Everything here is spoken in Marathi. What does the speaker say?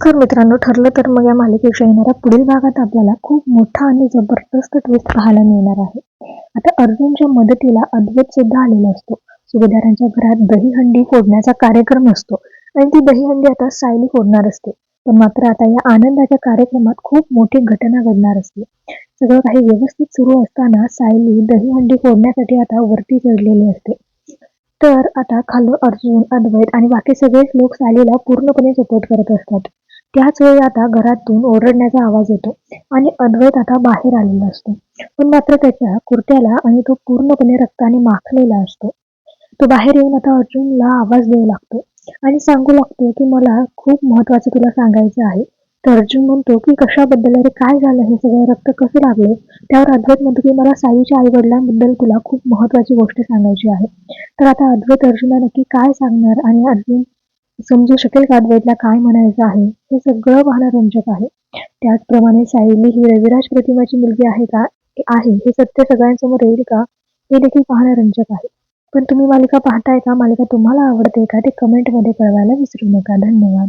तर मित्रांनो ठरलं तर मग या मालिकेच्या येणाऱ्या पुढील भागात आपल्याला खूप मोठा आणि जबरदस्त ट्विस्ट पाहायला मिळणार आहे. आता अर्जुनच्या मदतीला अद्वैत सुद्धा आलेला असतो. सुभेदारांच्या घरात दहीहंडी फोडण्याचा कार्यक्रम असतो आणि ती दहीहंडी आता सायली फोडणार असते. पण मात्र आता या आनंदाच्या कार्यक्रमात खूप मोठी घटना घडणार असते. सगळं काही व्यवस्थित सुरू असताना सायली दहीहंडी फोडण्यासाठी आता वरती चढलेली असते. तर आता खालून अर्जुन अद्वैत आणि बाकी सगळेच लोक सालीला पूर्णपणे सपोर्ट करत असतात. त्याच वेळी आता घरातून ओरडण्याचा आवाज येतो आणि अद्वैत आता बाहेर आलेला असतो. पण मात्र त्याच्या कुर्त्याला आणि तो पूर्णपणे रक्ताने माखलेला असतो. तो बाहेर येऊन आता अर्जुनला आवाज देऊ लागतो आणि सांगू लागतो की मला खूप महत्वाचं तुला सांगायचं आहे. तर अर्जुन म्हणतो की कशाबद्दल? अरे काय झालं? हे सगळं रक्त कसं लागलं? त्यावर अद्वैत म्हणतो की मला साईच्या आईवडिलांबद्दल तुला खूप महत्वाची गोष्ट सांगायची आहे. तर आता अद्वैत अर्जुनला नक्की काय सांगणार आणि अर्जुन समजू शकेल का अद्वैतला काय म्हणायचं आहे? हे सगळं पाहणं रंजक आहे. त्याचप्रमाणे सायली ही रविराज प्रतिमाची मुलगी आहे का? आहे. हे सत्य सगळ्यांसमोर येईल का? हे देखील पाहणं रंजक आहे. पण तुम्ही मालिका पाहताय का? मालिका तुम्हाला आवडते का? ते कमेंटमध्ये कळवायला विसरू नका. धन्यवाद.